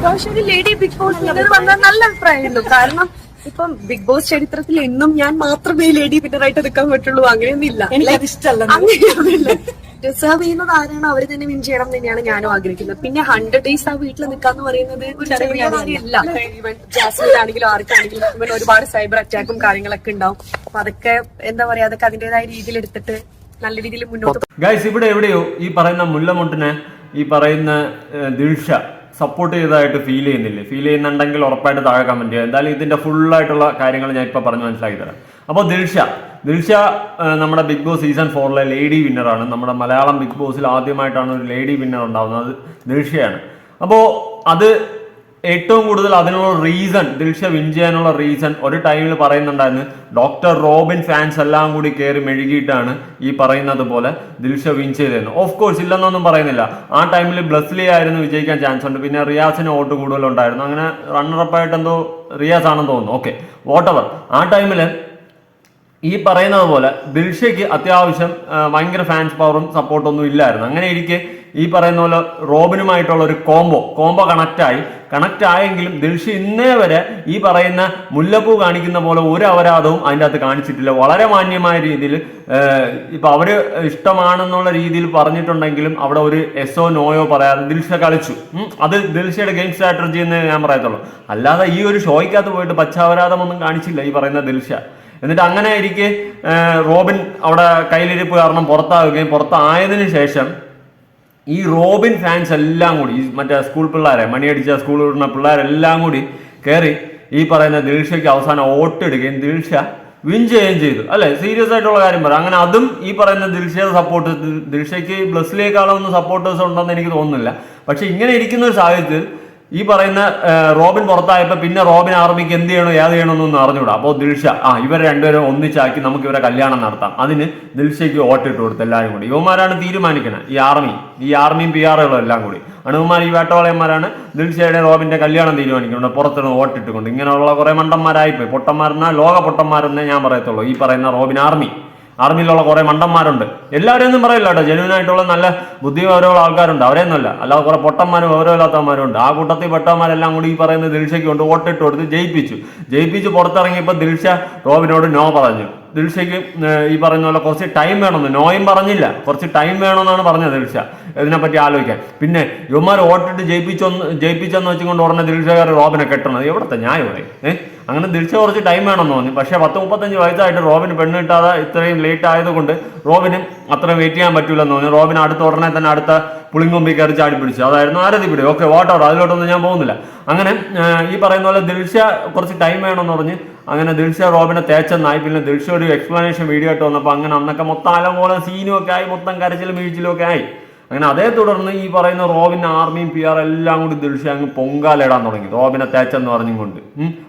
ഇപ്രാവശ്യം lady Bigg Boss winner വന്നാൽ നല്ല അഭിപ്രായമുള്ളൂ കാരണം ഇപ്പം ബിഗ് ബോസ് ചരിത്രത്തിൽ എന്നും ഞാൻ മാത്രമേ ലേഡി വിന്നറായിട്ട് നിൽക്കാൻ പറ്റുള്ളൂ. അങ്ങനെയൊന്നുമില്ല അങ്ങനെയൊന്നുമില്ല. ഡിസേർവ് ചെയ്യുന്നത് ആരാണ്? അവർ തന്നെ വിൻ ചെയ്യണം എന്ന് തന്നെയാണ് ഞാനും ആഗ്രഹിക്കുന്നത്. പിന്നെ ഹൺഡ്രഡ് ഡേയ്സ് ആ വീട്ടിൽ നിൽക്കാന്ന് പറയുന്നത് ഒരു ചെറിയ കാര്യമല്ല ഈവൻ ജാസ്മിൻ ആണെങ്കിലും ആർക്കാണെങ്കിലും ഇവൻ ഒരുപാട് സൈബർ അറ്റാക്കും കാര്യങ്ങളൊക്കെ ഉണ്ടാവും. അപ്പൊ അതൊക്കെ എന്താ പറയാ അതൊക്കെ അതിന്റേതായ രീതിയിൽ എടുത്തിട്ട് നല്ല രീതിയിൽ മുന്നോട്ട് ഗൈസ് ഇവിടെ എവിടെയോ ഈ പറയുന്ന മുല്ലമുട്ടിനെ ഈ പറയുന്ന ദിൽഷ സപ്പോർട്ട് ചെയ്തതായിട്ട് ഫീൽ ചെയ്യുന്നില്ലേ? ഫീൽ ചെയ്യുന്നുണ്ടെങ്കിൽ ഉറപ്പായിട്ട് താഴെ കമന്റ് ചെയ്യുക. എന്തായാലും ഇതിന്റെ ഫുൾ ആയിട്ടുള്ള കാര്യങ്ങൾ ഞാൻ ഇപ്പൊ പറഞ്ഞ് മനസ്സിലാക്കി തരാം. അപ്പോൾ ദിൽഷ ദിൽഷ നമ്മുടെ ബിഗ് ബോസ് സീസൺ ഫോറിലെ ലേഡി വിന്നറാണ് നമ്മുടെ മലയാളം ബിഗ് ബോസിൽ ആദ്യമായിട്ടാണ് ഒരു ലേഡി വിന്നർ ഉണ്ടാകുന്നത് ദിൽഷയാണ്. അപ്പോൾ അത് ഏറ്റവും കൂടുതൽ അതിനുള്ള റീസൺ ദിൽഷ വിൻ ചെയ്യാനുള്ള റീസൺ ഒരു ടൈമിൽ പറയുന്നുണ്ടായിരുന്നു. ഡോക്ടർ റോബിൻ ഫാൻസ് എല്ലാം കൂടി കയറി മെഴുകിയിട്ടാണ് ഈ പറയുന്നത് പോലെ ദിൽഷ വിൻ ചെയ്തതെന്ന്. ഓഫ് കോഴ്സ് ഇല്ലെന്നൊന്നും പറയുന്നില്ല. ആ ടൈമിൽ ബ്ലസ്ലി ആയിരുന്നു വിജയിക്കാൻ ചാൻസ് ഉണ്ട്. പിന്നെ റിയാസിന് വോട്ട് കൂടുതലുണ്ടായിരുന്നു അങ്ങനെ റണ്ണറപ്പായിട്ട് എന്തോ റിയാസ് ആണെന്ന് തോന്നുന്നു. ഓക്കെ വോട്ടവർ ആ ടൈമിൽ ഈ പറയുന്നത് പോലെ ദിൽഷയ്ക്ക് അത്യാവശ്യം ഭയങ്കര ഫാൻസ് പവറും സപ്പോർട്ടൊന്നും ഇല്ലായിരുന്നു. അങ്ങനെ ഇരിക്കെ ഈ പറയുന്ന പോലെ റോബിനുമായിട്ടുള്ള ഒരു കോംബോ കോംബോ കണക്റ്റായി കണക്റ്റ് ആയെങ്കിലും ദിൽഷ ഇന്നേ വരെ ഈ പറയുന്ന മുല്ലപ്പൂ കാണിക്കുന്ന പോലെ ഒരു അപരാധവും അതിന്റെ അകത്ത് കാണിച്ചിട്ടില്ല. വളരെ മാന്യമായ രീതിയിൽ ഇപ്പൊ അവർ ഇഷ്ടമാണെന്നുള്ള രീതിയിൽ പറഞ്ഞിട്ടുണ്ടെങ്കിലും അവിടെ ഒരു എസോ നോയോ പറയാതെ ദിൽഷ കളിച്ചു. അത് ദിൽഷയുടെ ഗെയിം സ്ട്രാറ്റജി എന്ന് ഞാൻ പറയത്തുള്ളൂ. അല്ലാതെ ഈ ഒരു ഷോയ്ക്കകത്ത് പോയിട്ട് പച്ചാപരാധമൊന്നും കാണിച്ചില്ല ഈ പറയുന്ന ദിൽഷ. എന്നിട്ട് അങ്ങനെ ഇരിക്കെ റോബിൻ അവിടെ കയ്യിലിരിപ്പ് കാരണം പുറത്താവുകയും പുറത്തായതിനു ശേഷം ഈ റോബിൻ ഫാൻസ് എല്ലാം കൂടി ഈ മറ്റേ സ്കൂൾ പിള്ളേരെ മണിയടിച്ച സ്കൂളിൽ വിടുന്ന പിള്ളേരെല്ലാം കൂടി കയറി ഈ പറയുന്ന ദിൽഷയ്ക്ക് അവസാനം വോട്ടിടുകയും ദിൽഷ വിൻ ചെയ്യുകയും ചെയ്തു. അല്ലെ? സീരിയസ് ആയിട്ടുള്ള കാര്യം പറയാം അങ്ങനെ അതും ഈ പറയുന്ന ദിൽഷയുടെ സപ്പോർട്ട് ദിൽഷയ്ക്ക് ബ്ലസ്സിലേക്കാളൊന്നും സപ്പോർട്ടേഴ്സ് ഉണ്ടെന്ന് എനിക്ക് തോന്നുന്നില്ല. പക്ഷെ ഇങ്ങനെ ഇരിക്കുന്ന ഒരു സാഹചര്യത്തിൽ ഈ പറയുന്ന റോബിൻ പുറത്തായപ്പോ പിന്നെ റോബിൻ ആർമിക്ക് എന്ത് ചെയ്യണോ ഏത് ചെയ്യണമെന്നൊന്നും അറിഞ്ഞൂടാ അപ്പോൾ ദിൽഷ ആ ഇവരെ രണ്ടുപേരും ഒന്നിച്ചാക്കി നമുക്ക് ഇവരെ കല്യാണം നടത്താം. അതിന് ദിൽഷയ്ക്ക് വോട്ടിട്ട് കൊടുത്ത് എല്ലാവരും കൂടി. ഇവന്മാരാണ് തീരുമാനിക്കുന്നത് ഈ ആർമി ഈ ആർമിയും പി ആറുകളും എല്ലാം കൂടി. അണുകുമാർ ഈ വേട്ടവാളയന്മാരാണ് ദിൽഷയുടെ റോബിന്റെ കല്യാണം തീരുമാനിക്കുന്നുണ്ട് പുറത്തുനിന്ന് വോട്ടിട്ടുകൊണ്ട് ഇങ്ങനെയുള്ള കുറെ മണ്ടന്മാരായിപ്പോയി. പൊട്ടന്മാരെന്നാ ലോക പൊട്ടന്മാരെന്നേ ഞാൻ പറയത്തുള്ളൂ. ഈ പറയുന്ന റോബിൻ ആർമി. ആർമിയിലുള്ള കുറേ മണ്ടന്മാരുണ്ട്. എല്ലാവരും ഒന്നും പറയില്ല കേട്ടോ. ജെന്യൂൻ ആയിട്ടുള്ള നല്ല ബുദ്ധി ഓരോയുള്ള ആൾക്കാരുണ്ട്. അവരെയൊന്നുമല്ല. അല്ലാതെ കുറേ പൊട്ടന്മാരും ഓരോയില്ലാത്തവന്മാരും ഉണ്ട്. ആ കൂട്ടത്തിൽ പെട്ടവന്മാരെല്ലാം കൂടി ഈ പറയുന്ന ദിൽഷയ്ക്ക് കൊണ്ട് വോട്ടിട്ട് കൊടുത്ത് ജയിപ്പിച്ചു. ജയിപ്പിച്ച് പുറത്തിറങ്ങിയപ്പോൾ ദിൽഷ റോബിനോട് നോ പറഞ്ഞു. ദിൽഷയ്ക്ക് ഈ പറയുന്ന പോലെ കുറച്ച് ടൈം വേണമെന്ന്. നോയും പറഞ്ഞില്ല. കുറച്ച് ടൈം വേണമെന്നാണ് പറഞ്ഞത് ദിൽഷ. ഇതിനെപ്പറ്റി ആലോചിക്കാൻ. പിന്നെ യുവമാർ വോട്ടിട്ട് ജയിപ്പിച്ചൊന്ന് ജയിപ്പിച്ചെന്ന് വെച്ചുകൊണ്ട് ഉടനെ ദിൽഷകാർ റോബിനെ കെട്ടണത് എവിടത്തെ ഞാൻ ഇവിടെ ഏഹ് അങ്ങനെ തിരിച്ചു കുറച്ച് ടൈം വേണമെന്ന് തോന്നി പക്ഷേ പത്ത് മുപ്പത്തഞ്ച് വയസ്സായിട്ട് റോബിന് പെണ്ണ് കിട്ടാതെ ഇത്രയും ലേറ്റ് ആയതുകൊണ്ട് റോബിന് അത്രയും വെയിറ്റ് ചെയ്യാൻ പറ്റൂലെന്ന് തോന്നി റോബിന് അടുത്ത ഉടനെ തന്നെ അടുത്ത പുളിങ്കൊമ്പി കയറി ചാടി പിടിച്ചു. അതായിരുന്നു ആരതി പിടി. ഓക്കെ വാട്ടർ അതിലോട്ടൊന്നും ഞാൻ പോകുന്നില്ല. അങ്ങനെ ഈ പറയുന്ന പോലെ ദിൽഷ കുറച്ച് ടൈം വേണമെന്ന് പറഞ്ഞ് അങ്ങനെ ദിൽഷ റോബിനെ തേച്ചെന്നായി. പിന്നെ ദിൽഷ ഒരു എക്സ്പ്ലനേഷൻ വീഡിയോ ആയിട്ട് വന്നപ്പോൾ അങ്ങനെ അന്നൊക്കെ മൊത്തം അലം പോലെ സീനും ഒക്കെ ആയി. മൊത്തം കരച്ചിലും വീഴ്ചയിലും ഒക്കെ ആയി. അങ്ങനെ അതേ തുടർന്ന് ഈ പറയുന്ന റോബിൻ ആർമിയും പി ആർ എല്ലാം കൂടി ദിൽഷ അങ്ങ് പൊങ്കാലിടാൻ തുടങ്ങി. റോബിനെ തേച്ചെന്ന് പറഞ്ഞും കൊണ്ട്.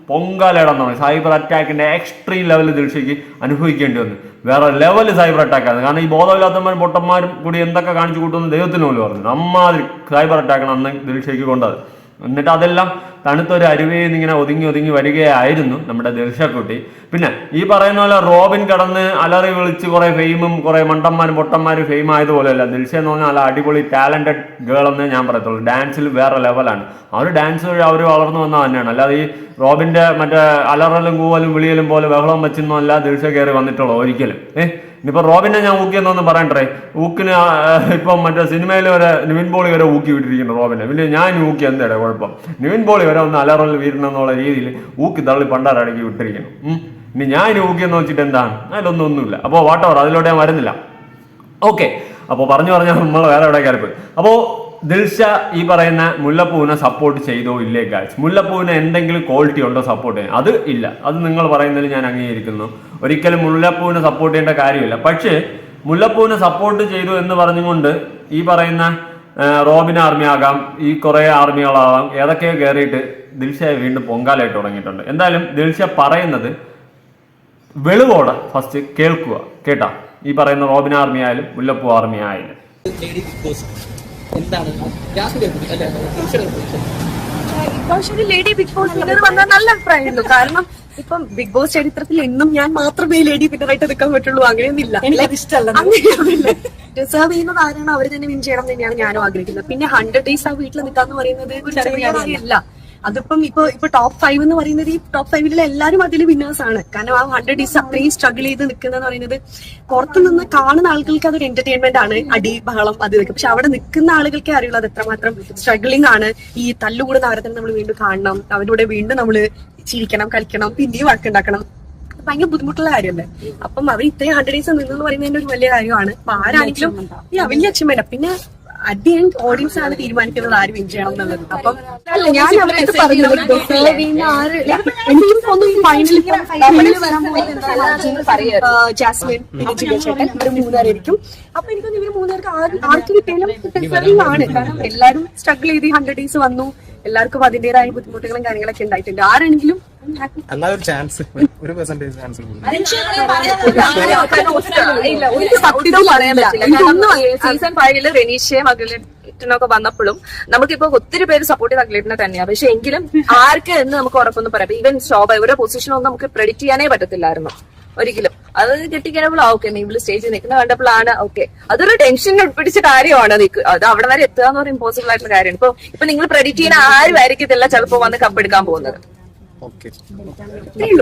പൊങ്കാലിടാൻ തുടങ്ങി. സൈബർ അറ്റാക്കിന്റെ എക്സ്ട്രീം ലെവൽ ദിൽഷയ്ക്ക് അനുഭവിക്കേണ്ടി വന്നു. വേറെ ലെവൽ സൈബർ അറ്റാക്ക് ആണ്. കാരണം ഈ ബോധമില്ലാത്തവന്മാരും പൊട്ടന്മാരും കൂടി എന്തൊക്കെ കാണിച്ചു കൂട്ടുമെന്ന് ദൈവത്തിന് പോലും പറഞ്ഞു അമ്മാതിരി സൈബർ അറ്റാക്കാണ് അന്ന് ദിൽഷയ്ക്ക് കൊണ്ടത്. എന്നിട്ട് അതെല്ലാം തണുത്തൊരു അരുവിയിൽ നിന്ന് ഇങ്ങനെ ഒതുങ്ങി ഒതുങ്ങി വരികയായിരുന്നു നമ്മുടെ ദിൽഷക്കുട്ടി പിന്നെ ഈ പറയുന്ന പോലെ റോബിൻ കടന്ന് അലറി വിളിച്ച് കുറെ ഫെയിമും കുറെ മണ്ടന്മാരും പൊട്ടന്മാരും ഫെയിം ആയതുപോലെയല്ല. ദിൽഷ എന്ന് പറഞ്ഞാൽ നല്ല അടിപൊളി ടാലന്റഡ് ഗേൾ എന്ന് ഞാൻ പറയത്തുള്ളൂ. ഡാൻസിൽ വേറെ ലെവലാണ്. അവർ ഡാൻസ് വഴി അവർ വളർന്നു വന്നത് തന്നെയാണ്. അല്ലാതെ ഈ റോബിന്റെ മറ്റേ അലറലും കൂവലും വിളിയലും പോലെ ബഹളം വെച്ചൊന്നും അല്ല ദിൽഷ കയറി വന്നിട്ടുള്ളൂ ഒരിക്കലും. ഏഹ് ഇനിയിപ്പോ റോബിനെ ഞാൻ ഊക്കിയെന്നൊന്നും പറയണ്ടേ? ഊക്കിന് ഇപ്പം മറ്റേ സിനിമയിൽ വരെ നിവിൻ പോളി വരെ ഊക്കി വിട്ടിരിക്കുന്നു റോബിനെ. പിന്നെ ഞാൻ ഊക്കി എന്താ കുഴപ്പം? നിവിൻ പോളി വരെ ഒന്ന് അലറൽ വീരണമെന്നുള്ള രീതിയിൽ ഊക്കി തള്ളി പണ്ടാരടക്കി വിട്ടിരിക്കുന്നു. ഇനി ഞാൻ ഊക്കിയെന്ന് വെച്ചിട്ട് എന്താണ്? അതിലൊന്നും ഒന്നുമില്ല. അപ്പോൾ വാട്ടവർ അതിലോട്ട് ഞാൻ വരുന്നില്ല. ഓക്കെ. അപ്പോൾ പറഞ്ഞു പറഞ്ഞാൽ നമ്മൾ വേറെ എവിടെ കയറിപ്പ് അപ്പോൾ ദിൽഷ ഈ പറയുന്ന മുല്ലപ്പൂവിനെ സപ്പോർട്ട് ചെയ്തോ ഇല്ലേ ഗായ്സ് മുല്ലപ്പൂവിന് എന്തെങ്കിലും ക്വാളിറ്റി ഉണ്ടോ സപ്പോർട്ട് ചെയ്യാൻ? അത് ഇല്ല. അത് നിങ്ങൾ പറയുന്നതിൽ ഞാൻ അംഗീകരിക്കുന്നു. ഒരിക്കലും മുല്ലപ്പൂവിനെ സപ്പോർട്ട് ചെയ്യേണ്ട കാര്യമില്ല. പക്ഷേ മുല്ലപ്പൂവിനെ സപ്പോർട്ട് ചെയ്തു എന്ന് പറഞ്ഞുകൊണ്ട് ഈ പറയുന്ന റോബിൻ ആർമി ആകാം ഈ കുറേ ആർമികളാകാം ഏതൊക്കെയോ കയറിയിട്ട് ദിൽഷയെ വീണ്ടും പൊങ്കാലായിട്ട് തുടങ്ങിയിട്ടുണ്ട്. എന്തായാലും ദിൽഷ പറയുന്നത് വെളിവോടെ ഫസ്റ്റ് കേൾക്കുക കേട്ടാ. ഈ പറയുന്ന റോബിൻ ആർമി ആയാലും മുല്ലപ്പൂ ആർമി ആയാലും. എന്താണ്? അല്ലേ ദിൽഷയുടെ ലേഡി ബിഗ് ബോസ് വിന്നർ വന്നാൽ നല്ല അഭിപ്രായമുള്ളൂ കാരണം ഇപ്പം ബിഗ് ബോസ് ചരിത്രത്തിൽ എന്നും ഞാൻ മാത്രമേ ലേഡി വിന്നറായിട്ട് നിൽക്കാൻ പറ്റുള്ളൂ. അങ്ങനെയൊന്നുമില്ല. എനിക്കത് ഇഷ്ടമല്ല. അങ്ങനെയൊന്നുമില്ല. ഡിസേർവ് ചെയ്യുന്നത് ആരാണ് അവർ തന്നെ വിൻ ചെയ്യണം തന്നെയാണ് ഞാനും ആഗ്രഹിക്കുന്നത്. പിന്നെ ഹൺഡ്രഡ് ഡേയ്സ് ആ വീട്ടിൽ നിൽക്കാന്ന് പറയുന്നത് ഒരു ചെറിയ കാര്യമല്ല. അതിപ്പം ഇപ്പൊ ഇപ്പൊ ടോപ്പ് ഫൈവ് എന്ന് പറയുന്നത് ഈ ടോപ്പ് ഫൈവിലെ എല്ലാവരും അതിൽ വിന്നേഴ്സ് ആണ്. കാരണം ആ ഹൺഡ്രഡ് ഡേയ്സ് അത്രയും സ്ട്രഗിൾ ചെയ്ത് നിൽക്കുന്നതെന്ന് പറയുന്നത് പുറത്തു നിന്ന് കാണുന്ന ആളുകൾക്ക് അതൊരു എന്റർടൈൻമെന്റ് ആണ്. അടി ബഹളം അത് ഇതൊക്കെ. പക്ഷെ അവിടെ നിൽക്കുന്ന ആളുകൾക്കേ അറിയുള്ളൂ അത് എത്രമാത്രം സ്ട്രഗിളിംഗ് ആണ്. ഈ തല്ലുകൂടുന്ന അവരെ തന്നെ നമ്മൾ വീണ്ടും കാണണം. അവരുടെ വീണ്ടും നമ്മൾ ചിരിക്കണം കളിക്കണം പിന്നെയും വഴക്കുണ്ടാക്കണം. ഭയങ്കര ബുദ്ധിമുട്ടുള്ള കാര്യമല്ലേ? അപ്പം അവർ ഇത്രയും ഹൺഡ്രഡ് ഡേയ്സ് നിന്നെന്ന് പറയുന്നതിന്റെ ഒരു വലിയ കാര്യമാണ്. അപ്പൊ ആരാണെങ്കിലും ഈ വലിയ വേണ്ട പിന്നെ അറ്റ് ദി എൻഡ് ഓഡിയൻസ് ആണ് തീരുമാനിക്കുന്നത് ആര് വിൻ ചെയ്യണം എന്നുള്ളത് അപ്പം എനിക്ക് തോന്നുന്നു ഈ ഫൈനലിൽ ജാസ്മിൻ ചേട്ടൻ ഇവർ മൂന്നുപേരായിരിക്കും അപ്പൊ എനിക്ക് തോന്നുന്നു ഇവർ മൂന്നുപേർക്ക് ആർക്ക് കിട്ടിയാലും ആണ് കാരണം എല്ലാവരും സ്ട്രഗിൾ ചെയ്ത് ഹൺഡ്രഡ് ഡേയ്സ് വന്നു. എല്ലാവർക്കും അതിന്റേതായ ബുദ്ധിമുട്ടുകളും കാര്യങ്ങളൊക്കെ ഉണ്ടായിട്ടുണ്ട്. ആരാണെങ്കിലും എന്നാ ഒരു ചാൻസ് ഒരു പെർസെന്റേജ് ചാൻസ് ഇല്ല ഒരു സത്യവും പറയാൻ പറ്റില്ല. കാരണം സീസൺ ഫൈവിൽ റെനീഷയും അഖിലേറ്റനൊക്കെ വന്നപ്പോഴും നമുക്കിപ്പോ ഒത്തിരി പേര് സപ്പോർട്ട് ചെയ്ത് അഖിലേറ്റനെ തന്നെയാണ് പക്ഷെ എങ്കിലും ആർക്ക് എന്ന് നമുക്ക് ഉറപ്പൊന്നും പറയാം. ഈവൻ ശോഭ ഇവരുടെ പൊസിഷൻ ഒന്നും നമുക്ക് പ്രെഡിക്ട് ചെയ്യാനേ പറ്റത്തില്ലായിരുന്നു. ഒരിക്കലും. അത് കിട്ടിക്കഴിഞ്ഞപ്പോൾ ഓക്കെ നിങ്ങൾ സ്റ്റേജിൽ നിൽക്കുന്ന കണ്ടപ്പോഴാണ് ഓക്കെ അതൊരു ടെൻഷൻ പിടിച്ച കാര്യമാണ് നിക്ക്. അത് അവിടെ വരെ എത്തുക എന്ന് പറയുന്നത് ഇമ്പോസിബിൾ ആയിട്ടുള്ള കാര്യമാണ്. ഇപ്പൊ ഇപ്പൊ നിങ്ങൾ പ്രെഡിക്റ്റ് ചെയ്യുന്ന ആരും ആയിരിക്കത്തില്ല ചിലപ്പോ വന്ന് കപ്പെടുക്കാൻ പോകുന്നത്.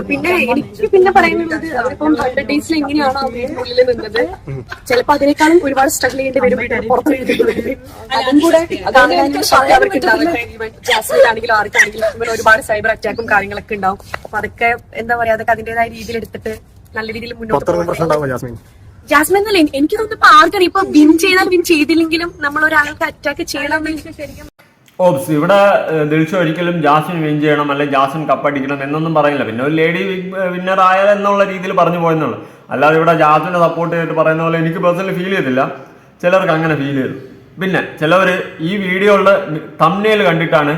പിന്നെ എനിക്ക് പിന്നെ പറയുന്നത് അവരിപ്പം ഹൺഡ്രഡ് ഡേയ്സിൽ എങ്ങനെയാണോ ഉള്ളിൽ നിന്നത്? ചിലപ്പോ അതിനേക്കാളും ഒരുപാട് സ്ട്രഗിൾ ചെയ്യേണ്ടി വരും പുറത്തു അതും കൂടെ ജാസ്മിനാണെങ്കിലും ആർക്കാണെങ്കിലും ഒരുപാട് സൈബർ അറ്റാക്കും കാര്യങ്ങളൊക്കെ ഉണ്ടാവും. അപ്പൊ അതൊക്കെ എന്താ പറയാ അതൊക്കെ അതിന്റേതായ രീതിയിൽ എടുത്തിട്ട് നല്ല രീതിയിൽ മുന്നോട്ട് ജാസ്മിൻ? എന്നല്ല എനിക്ക് തോന്നുന്നു ആൾക്കാർ ഇപ്പൊ വിൻ ചെയ്താൽ വിൻ ചെയ്തില്ലെങ്കിലും നമ്മൾ ഒരാൾക്ക് അറ്റാക്ക് ചെയ്യണം എന്ന് ശരിക്കും ഓപ്സ് ഇവിടെ ദിൽഷ ഒരിക്കലും ജാസ്മിൻ വിൻ ചെയ്യണം അല്ലെങ്കിൽ ജാസ്മിൻ കപ്പടിക്കണം എന്നൊന്നും പറയില്ല പിന്നെ ഒരു ലേഡി വിന്നർ ആയ എന്നുള്ള രീതിയിൽ പറഞ്ഞു പോയെന്നുള്ളൂ. അല്ലാതെ ഇവിടെ ജാസ്മിനെ സപ്പോർട്ട് ചെയ്തിട്ട് പറയുന്ന പോലെ എനിക്ക് പേഴ്സണലി ഫീൽ ചെയ്തില്ല. ചിലർക്ക് അങ്ങനെ ഫീൽ ചെയ്തു. പിന്നെ ചിലവർ ഈ വീഡിയോയുടെ തമ്മിൽ കണ്ടിട്ടാണ്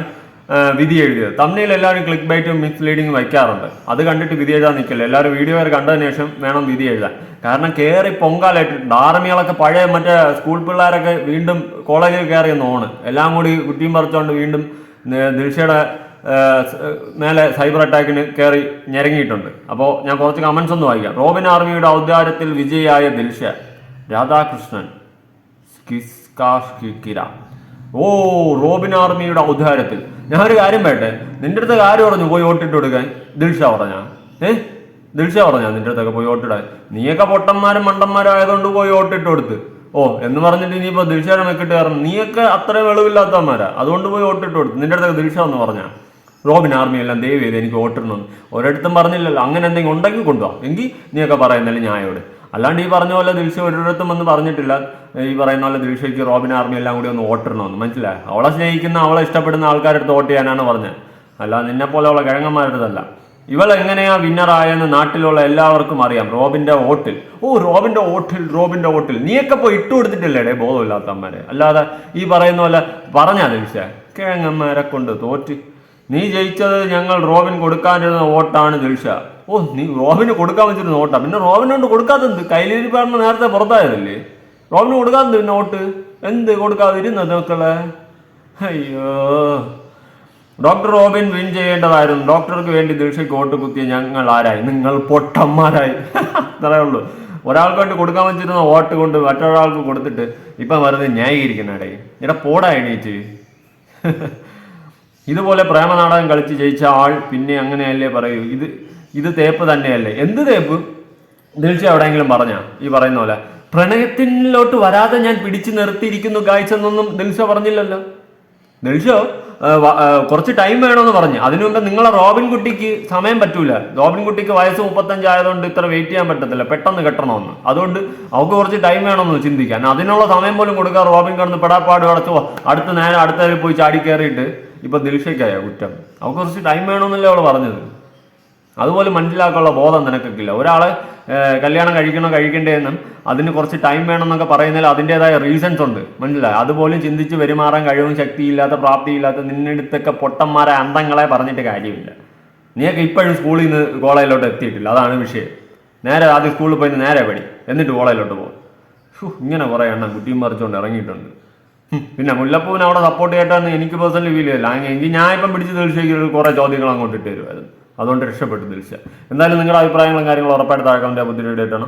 വിധി എഴുതിയത്. തമ്മിൽ എല്ലാവരും ക്ലിക്ക് ബൈറ്റും മിസ്ലീഡിങ്ങും വയ്ക്കാറുണ്ട്. അത് കണ്ടിട്ട് വിധി എഴുതാൻ നിൽക്കില്ല. എല്ലാവരും വീഡിയോ വരെ കണ്ടതിന് ശേഷം വേണം വിധി എഴുതാൻ. കാരണം കയറി പൊങ്കാലായിട്ടുണ്ട് ആർമികളൊക്കെ പഴയ മറ്റേ സ്കൂൾ പിള്ളേരൊക്കെ വീണ്ടും കോളേജിൽ കയറിയ നോണ് എല്ലാം കൂടി കുട്ടിയും പറിച്ചുകൊണ്ട് വീണ്ടും ദിൽഷയുടെ മേലെ സൈബർ അറ്റാക്കിന് കയറി ഞെരങ്ങിയിട്ടുണ്ട്. അപ്പോൾ ഞാൻ കുറച്ച് കമൻസ് ഒന്ന് വായിക്കാം. റോബിൻ ആർമിയുടെ ഔദ്യാരത്തിൽ വിജയിയായ ദിൽഷ രാധാകൃഷ്ണൻ ഓ റോബിൻ ആർമിയുടെ ഔദ്ധാരത്തിൽ ഞാനൊരു കാര്യം വേട്ടെ നിന്റെ അടുത്ത് കാര്യം പറഞ്ഞു പോയി വോട്ടിട്ട് കൊടുക്കാൻ. ദിൽഷ പറഞ്ഞ ഏ? ദിൽഷ പറഞ്ഞ നിന്റെ അടുത്തൊക്കെ പോയി വോട്ടിടാൻ നീയൊക്കെ പൊട്ടന്മാരും മണ്ടന്മാരും ആയതുകൊണ്ട് പോയി വോട്ടിട്ട് കൊടുത്ത്. ഓ എന്ന് പറഞ്ഞിട്ട് ഇനിയിപ്പോ ദിൽഷയുടെ മെക്കിട്ട് കാരണം നീയൊക്കെ അത്ര വെളിവില്ലാത്തവന്മാരാ. അതുകൊണ്ട് പോയി വോട്ടിട്ട് കൊടുത്ത്. നിന്റെ അടുത്തൊക്കെ ദിൽഷ എന്ന് പറഞ്ഞ? റോബിൻ ആർമി എല്ലാം ദയവ് ചെയ്ത് എനിക്ക് വോട്ടിടണമെന്ന്. ഒരിടത്തും പറഞ്ഞില്ലല്ലോ. അങ്ങനെ എന്തെങ്കിലും ഉണ്ടെങ്കിൽ കൊണ്ടുപോകാം എങ്കിൽ നീയൊക്കെ പറയുന്നില്ല ന്യായോട് അല്ലാണ്ട് ഈ പറഞ്ഞ പോലെ ദിൽഷ ഒരിടത്തും ഒന്നും പറഞ്ഞിട്ടില്ല. ഈ പറയുന്ന പോലെ ദിൽഷയ്ക്ക് റോബിൻ ആർമി എല്ലാം കൂടി ഒന്ന് വോട്ടിടണമെന്ന് മനസ്സിലായി? അവളെ സ്നേഹിക്കുന്ന അവളെ ഇഷ്ടപ്പെടുന്ന ആൾക്കാരെടുത്ത് വോട്ട് ചെയ്യാനാണ് പറഞ്ഞത്. അല്ല നിന്നെ പോലെയുള്ള കിഴങ്ങന്മാരുടേതല്ല ഇവൾ എങ്ങനെയാ വിന്നറായെന്ന് നാട്ടിലുള്ള എല്ലാവർക്കും അറിയാം. റോബിന്റെ വോട്ടിൽ. ഓ റോബിന്റെ വോട്ടിൽ റോബിന്റെ വോട്ടിൽ. നീയൊക്കെ പോയി ഇട്ടു കൊടുത്തിട്ടില്ലേടേ ബോധമില്ലാത്തമ്മരെ അല്ലാതെ ഈ പറയുന്ന പോലെ പറഞ്ഞാ ദിൽഷ? കിഴങ്ങന്മാരെ കൊണ്ട് തോറ്റ്. നീ ജയിച്ചത് ഞങ്ങൾ റോബിൻ കൊടുക്കാനിരുന്ന വോട്ടാണ് ദിൽഷ. ഓ നീ റോബിന് കൊടുക്കാൻ വെച്ചിരുന്ന നോട്ടാ. പിന്നെ റോബിന് കൊണ്ട് കൊടുക്കാത്തത് കയ്യിലിരിപ്പാണെന്ന് നേരത്തെ പുറത്തായതല്ലേ റോബിന് കൊടുക്കാത്തത് നോട്ട്? എന്ത് കൊടുക്കാതിരുന്നത് മക്കളെ? അയ്യോ. ഡോക്ടർ റോബിൻ വിൻ ചെയ്യേണ്ടതായിരുന്നു. ഡോക്ടർക്ക് വേണ്ടി ദീക്ഷയ്ക്ക് വോട്ട് കുത്തിയ ഞങ്ങൾ ആരായി? നിങ്ങൾ പൊട്ടന്മാരായി. അത്രേ ഉള്ളൂ. ഒരാൾക്ക് വേണ്ടി കൊടുക്കാൻ വെച്ചിരുന്ന വോട്ട് കൊണ്ട് മറ്റൊരാൾക്ക് കൊടുത്തിട്ട് ഇപ്പം വെറുതെ ന്യായീകരിക്കുന്നടേ. ഇവിടെ പോടാ എണീറ്റ്. ഇതുപോലെ പ്രേമനാടകം കളിച്ച് ജയിച്ച ആൾ പിന്നെ അങ്ങനെയല്ലേ പറയൂ? ഇത് ഇത് തേപ്പ് തന്നെയല്ലേ? എന്ത് തേപ്പ്? ദിൽഷ എവിടെയെങ്കിലും പറഞ്ഞ? ഈ പറയുന്ന പോലെ. പ്രണയത്തിലോട്ട് വരാതെ ഞാൻ പിടിച്ചു നിർത്തിയിരിക്കുന്നു എന്നൊന്നും ദിൽഷ പറഞ്ഞില്ലല്ലോ. ദിൽഷോ കുറച്ച് ടൈം വേണമെന്ന് പറഞ്ഞു. അതിനുമുമ്പ് നിങ്ങളെ റോബിൻ കുട്ടിക്ക് സമയം പറ്റൂല. റോബിൻ കുട്ടിക്ക് വയസ്സ് മുപ്പത്തഞ്ച് ആയതുകൊണ്ട് ഇത്ര വെയിറ്റ് ചെയ്യാൻ പറ്റത്തില്ല. പെട്ടെന്ന് കെട്ടണമെന്ന്. അതുകൊണ്ട് അവൾക്ക് കുറച്ച് ടൈം വേണമെന്ന് ചിന്തിക്കാൻ. അതിനുള്ള സമയം പോലും കൊടുക്കാൻ റോബിൻ കിടന്ന് പെടാപ്പാട് അടച്ച് അടുത്ത നേരെ അടുത്തതിൽ പോയി ചാടി കയറിയിട്ട് ഇപ്പൊ ദിൽഷയ്ക്കായ കുറ്റം? അവൾക്ക് കുറച്ച് ടൈം വേണമെന്നല്ലേ അവൾ പറഞ്ഞത്. അതുപോലെ മനസ്സിലാക്കാനുള്ള ബോധം നിനക്കൊക്കില്ല ഒരാളെ കല്യാണം കഴിക്കണോ കഴിക്കണ്ടേ എന്നും അതിന് കുറച്ച് ടൈം വേണമെന്നൊക്കെ പറയുന്നതിൽ അതിന്റെതായ റീസൺസ് ഉണ്ട്. മനസ്സിലായി? അതുപോലും ചിന്തിച്ച് പെരുമാറാൻ കഴിവും ശക്തിയില്ലാത്ത പ്രാപ്തിയില്ലാത്ത നിന്നെടുത്തൊക്കെ പൊട്ടന്മാരെ അന്തങ്ങളെ പറഞ്ഞിട്ട് കാര്യമില്ല. നീയൊക്കെ ഇപ്പോഴും സ്കൂളിൽ നിന്ന് കോളേജിലോട്ട് എത്തിയിട്ടില്ല. അതാണ് വിഷയം. നേരെ ആദ്യം സ്കൂളിൽ പോയി നേരെ പടി. എന്നിട്ട് കോളേജിലോട്ട് പോകും. ഇങ്ങനെ കുറേ എണ്ണം കുട്ടിയും മറിച്ചുകൊണ്ട് ഇറങ്ങിയിട്ടുണ്ട്. പിന്നെ മുല്ലപ്പൂവിനെ അവിടെ സപ്പോർട്ട് ചെയ്തിട്ടാന്ന് എനിക്ക് പേഴ്സണലി ഫീൽ ചെയ്യില്ല എങ്കിൽ ഞാൻ ഇപ്പം പിടിച്ച് തീർച്ചയായിട്ടും കുറേ ചോദ്യങ്ങൾ അങ്ങോട്ട് ഇട്ട് തരുമായിരുന്നു. അതുകൊണ്ട് രക്ഷപ്പെട്ടു തിരിച്ച് എന്തായാലും നിങ്ങളുടെ അഭിപ്രായങ്ങളും കാര്യങ്ങളും ഉറപ്പായിട്ട് താഴെ കമന്റ് ബുദ്ധിമുട്ടായിട്ടാണ്